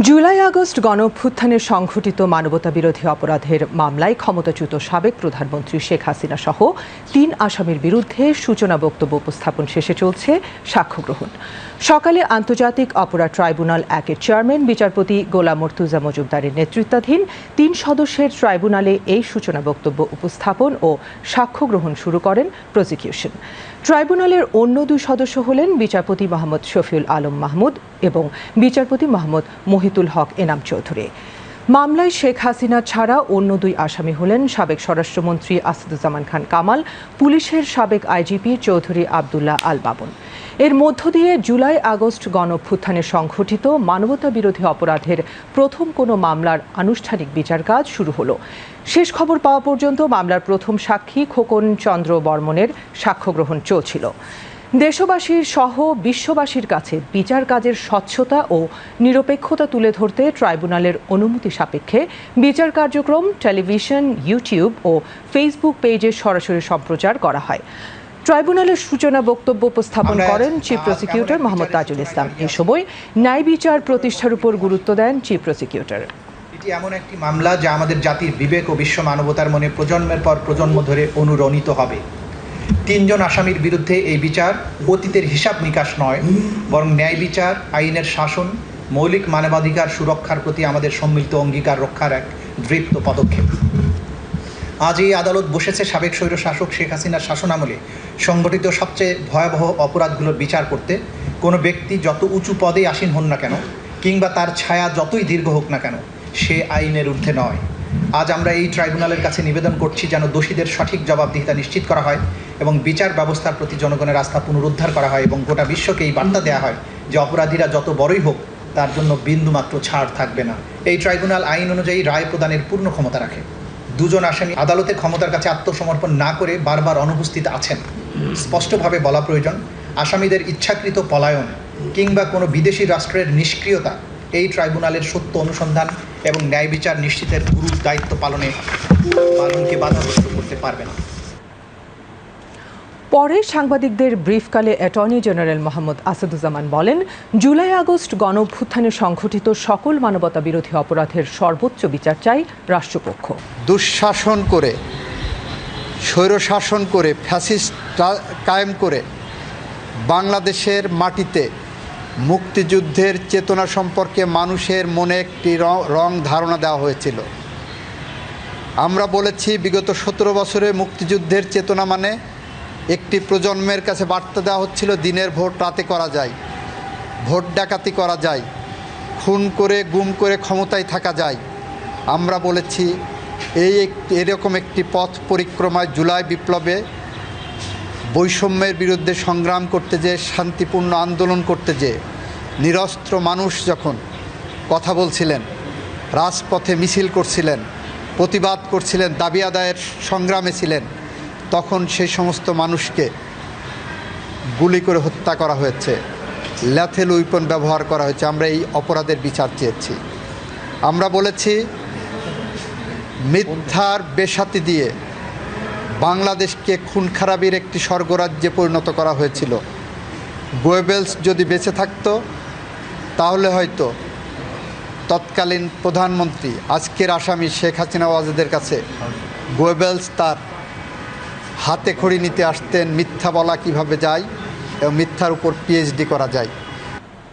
July August গণঅভ্যুত্থানের সংঘটিত মানবতা বিরোধী অপরাধের মামলায় ক্ষমতাচ্যুত সাবেক প্রধানমন্ত্রী শেখ হাসিনা সহ তিন আসামির বিরুদ্ধে সূচনা বক্তব্য উপস্থাপন শেষে চলছে সাক্ষ্য গ্রহণ। সকালে আন্তর্জাতিক অপরাধ ট্রাইব্যুনাল একের চেয়ারম্যান, বিচারপতি গোলাম মর্তুজা মজুমদারের নেতৃত্বাধীন তিন সদস্যের ট্রাইব্যুনালে এই সূচনা বক্তব্য উপস্থাপন ও সাক্ষ্য গ্রহণ শুরু করেন প্রসিকিউশন। ট্রাইব্যুনালের অন্য দুই সদস্য হলেন বিচারপতি মোহাম্মদ শফিউল আলম মাহমুদ এবং বিচারপতি মোহাম্মদ মহিতুল হক এনাম চৌধুরী। মামলায় শেখ হাসিনা ছাড়া অন্য দুই আসামি হলেন সাবেক স্বরাষ্ট্রমন্ত্রী আসাদুজ্জামান খান কামাল, পুলিশের সাবেক আইজিপি চৌধুরী আবদুল্লাহ আল বাবন। এর মধ্য দিয়ে জুলাই আগস্ট গণঅভ্যুত্থানে সংঘটিত মানবতা বিরোধী অপরাধের প্রথম কোনো মামলার আনুষ্ঠানিক বিচার কাজ শুরু হলো। শেষ খবর পাওয়া পর্যন্ত মামলার প্রথম সাক্ষী খোকন চন্দ্র বর্মনের সাক্ষ্য গ্রহণ চলছিল। দেশবাসীর সহ বিশ্ববাসীর কাছে বিচার কাজের স্বচ্ছতা ও নিরপেক্ষতা তুলে ধরতে ট্রাইব্যুনালের অনুমতি সাপেক্ষে বিচার কার্যক্রম টেলিভিশন ইউটিউব ও ফেসবুক পেজে সরাসরি সম্প্রচার করা হয়। ট্রাইব্যুনালের সূচনা বক্তব্য উপস্থাপন করেন চিফ প্রসিকিউটর মোহাম্মদ তাজুল ইসলাম। এ সময় ন্যায় বিচার প্রতিষ্ঠার উপর গুরুত্ব দেন চিফ প্রসিকিউটর। এটি এমন একটি মামলা যা আমাদের জাতির বিবেক ও বিশ্ব মানবতার মনে প্রজন্মের পর প্রজন্ম ধরে অনুরণিত হবে। তিনজন আসামির বিরুদ্ধে এই বিচার অতীতের হিসাব নিকাশ নয়, বরং ন্যায় বিচার, আইনের শাসন, মৌলিক মানবাধিকার সুরক্ষার প্রতি আমাদের সম্মিলিত অঙ্গীকার রক্ষার এক দৃপ্ত পদক্ষেপ। আজ এই আদালত বসেছে সাবেক স্বৈর শাসক শেখ হাসিনার শাসনামলে। সংগঠিত সবচেয়ে ভয়াবহ অপরাধগুলোর বিচার করতে কোনো ব্যক্তি যত উঁচু পদে আসীন হন না কেন, কিংবা তার ছায়া যতই দীর্ঘ হোক না কেন, সে আইনের ঊর্ধ্বে নয়। আজ আমরা এই ট্রাইব্যুনালের কাছে নিবেদন করছি যেন দোষীদের সঠিক জবাবদিহিতা নিশ্চিত করা হয় এবং বিচার ব্যবস্থার প্রতি জনগণের আস্থা পুনরুদ্ধার করা হয় এবং গোটা বিশ্বকে এই বার্তা দেওয়া হয় যে অপরাধীরা যত বড়ই হোক, তার জন্য বিন্দুমাত্র ছাড় থাকবে না। এই ট্রাইব্যুনাল আইন অনুযায়ী রায় প্রদানের পূর্ণ ক্ষমতা রাখে। দুজন আসামি আদালতের ক্ষমতার কাছে আত্মসমর্পণ না করে বারবার অনুপস্থিত আছেন। স্পষ্টভাবে বলা প্রয়োজন, আসামিদের ইচ্ছাকৃত পলায়ন কিংবা কোনো বিদেশি রাষ্ট্রের নিষ্ক্রিয়তা এই ট্রাইব্যুনালের সত্য অনুসন্ধান এবং ন্যায় বিচার নিশ্চিতের গুরু দায়িত্ব পালনে পালনকে বাধাগ্রস্ত করতে পারবে না। পরে সাংবাদিকদের ব্রিফকালে অ্যাটর্নি জেনারেল মোহাম্মদ আসাদুজ্জামান বলেন জুলাই আগস্ট গণঅভ্যুত্থানে সংঘটিত সকল মানবতা বিরোধী অপরাধের সর্বোচ্চ বিচার চাই রাষ্ট্রপক্ষ। দুঃশাসন করে স্বৈরশাসন করে ফ্যাসিস্ট কায়েম করে বাংলাদেশের মাটিতে মুক্তিযুদ্ধের চেতনা সম্পর্কে মানুষের মনে একটি র- ধারণা দেওয়া হয়েছিল। আমরা বলেছি, বিগত সতেরো বছরে মুক্তিযুদ্ধের চেতনা মানে একটি প্রজন্মের কাছে বার্তা দেওয়া হচ্ছিল, দিনের ভোট রাতে করা যায়, ভোট ডাকাতি করা যায়, খুন করে, গুম করে ক্ষমতায় থাকা যায়। আমরা বলেছি, এই এরকম একটি পথ পরিক্রমায় জুলাই বিপ্লবে বৈষম্যের বিরুদ্ধে সংগ্রাম করতে যে, শান্তিপূর্ণ আন্দোলন করতে যে, নিরস্ত্র মানুষ যখন কথা বলছিলেন, রাজপথে মিছিল করছিলেন, প্রতিবাদ করছিলেন, দাবি আদায়ের সংগ্রামে ছিলেন, তখন সেই সমস্ত মানুষকে গুলি করে হত্যা করা হয়েছে। ল্যাথেল উইপন ব্যবহার করা হয়েছে। আমরা এই অপরাধের বিচার চেয়েছি। আমরা বলেছি, মিথ্যার বেসাতি দিয়ে বাংলাদেশকে খুন খারাপির একটি স্বর্গরাজ্যে পরিণত করা হয়েছিল। গোয়েবেলস যদি বেঁচে থাকত, তাহলে হয়তো তৎকালীন প্রধানমন্ত্রী আজকের আসামি শেখ হাসিনা ওয়াজেদের কাছে গোয়েবেলস তার হাতে খড়ি নিতে আসতেন, মিথ্যা বলা কীভাবে যায় এবং মিথ্যার উপর পিএইচডি করা যায়।